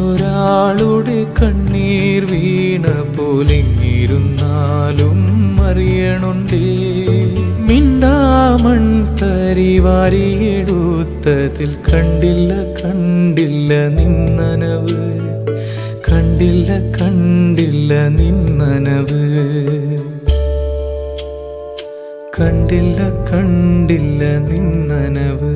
നെഞ്ചിലൊരാളുടെ കണ്ണീർ വീണ പോലെങ്ങിരുന്നാലും അറിയണുണ്ടേ. മിണ്ടാമൺ തരിവാരിയെടുത്തതിൽ കണ്ടില്ല കണ്ടില്ല നിന്നനവ്. കണ്ടില്ല കണ്ടില്ല നിന്നനവ്. കണ്ടില്ല കണ്ടില്ല നിന്നനവ്.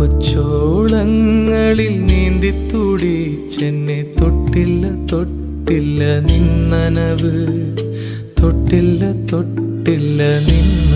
കൊച്ചോളങ്ങളിൽ നീന്തി തുടിച്ചെന്നെ തൊട്ടില്ല തൊട്ടില്ല നിന്നനവ്. തൊട്ടില്ല തൊട്ടില്ല നിന്നനവ്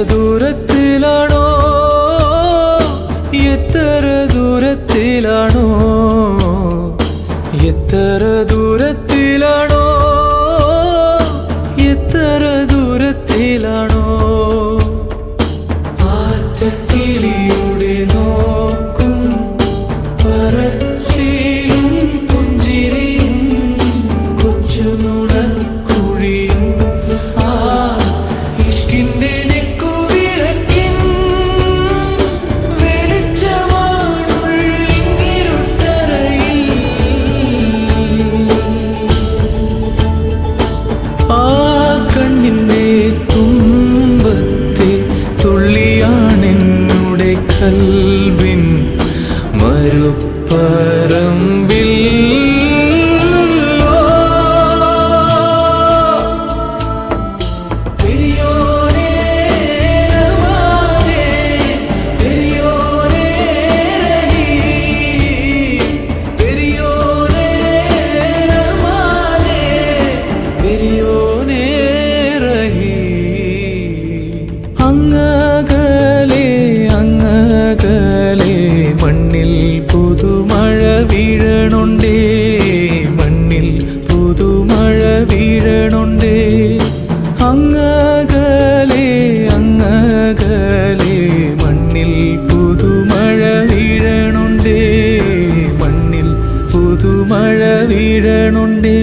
ദൂരത്തിലാണോ? എത്ര ദൂരത്തിലാണോ? എത്ര ദൂരത്തിലാണോ? എത്ര ദൂരത്തിലാണോ? ആറ്റക്കിളിയുടെ നോക്കും പറച്ചിലും വീഴണുണ്ടേ